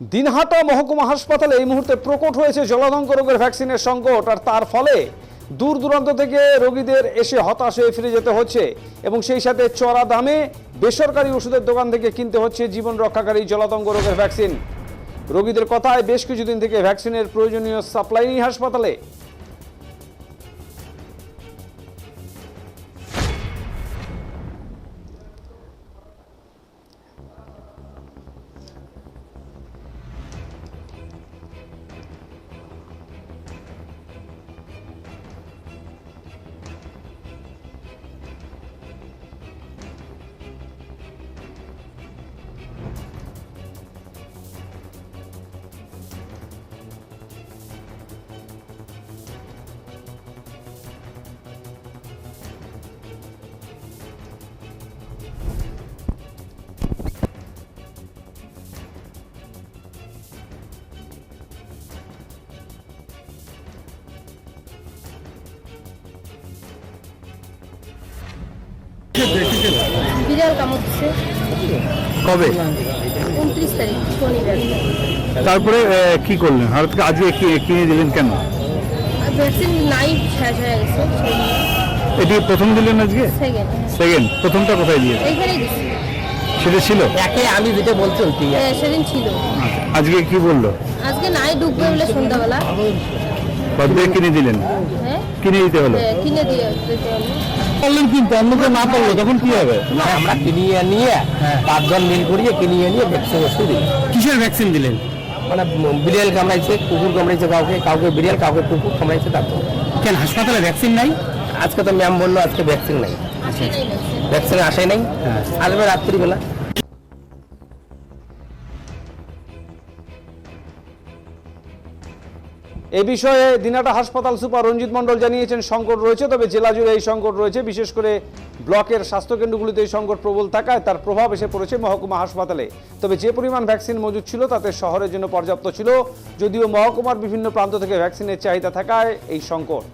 দিনহাটা মহকুমা হাসপাতালে এই মুহূর্তে প্রকট হয়েছে জলাতঙ্ক রোগের ভ্যাকসিনের সংকট, আর তার ফলে দূর দূরান্ত থেকে রোগীদের এসে হতাশ হয়ে ফিরে যেতে হচ্ছে এবং সেই সাথে চড়া দামে বেসরকারি ওষুধের দোকান থেকে কিনতে হচ্ছে জীবন রক্ষাকারী জলাতঙ্ক রোগের ভ্যাকসিন। রোগীদের কথায় বেশ কিছুদিন থেকে ভ্যাকসিনের প্রয়োজনীয় সাপ্লাই নেই হাসপাতালে। বিড়াল কামড় দিচ্ছে। কবে? উনত্রিশ তারিখ শনিবার। তারপরে কি করলেন? হঠাৎ করে আজকে কি- কিনে দিলেন কেন? আর ভ্যাকসিন নাই শেষ হয়ে গেছে এটি প্রথম দিলেন আজকে? সেকেন্ড সেকেন্ড প্রথমটা কোথায় দিয়ে এইখানেই দিচ্ছি সেটা ছিল? একে আমি যেটা বলছি ওইটাই হ্যাঁ, সেদিন ছিল। আচ্ছা, আজকে কি বলল? আজকে নাই ঢুকবে বলে সন্ধ্যাবেলা। দিয়ে কিনে দিলেন? হ্যাঁ? কিনে দিতে হলো? হ্যাঁ, কিনে দিয়ে দিতে হবে পারলেন কিন্তু না পারল তখন কি হবে? আমরা কিনিয়ে নিয়ে পাঁচজন মিল করিয়ে কিনিয়ে নিয়ে ভ্যাকসিন ওষুধ দিই। কিসের ভ্যাকসিন দিলেন? মানে কামড়াইছে কুকুর কামড়াইছে কাউকে কাউকে বিড়াল কাউকে কুকুর কামড়াইছে তার কেন হাসপাতালে ভ্যাকসিন নাই? আজকে তো ম্যাম বলল আজকে ভ্যাকসিন আসে নাই। আসবে রাত্রিবেলা। এই বিষয়ে দিনাটা হাসপাতাল সুপার রঞ্জিত মণ্ডল জানিয়েছেন, সংকট রয়েছে, তবে জেলা জুড়ে এই সংকট রয়েছে। বিশেষ করে ব্লকের স্বাস্থ্যকেন্দ্রগুলিতে এই সংকট প্রবল থাকায় তার প্রভাব এসে পড়েছে মহকুমা হাসপাতালে। তবে যে পরিমাণ ভ্যাকসিন মজুদ ছিল, তাতে শহরের জন্য পর্যাপ্ত ছিল। যদিও মহকুমার বিভিন্ন প্রান্ত থেকে ভ্যাকসিনের চাহিদা থাকায় এই সংকট।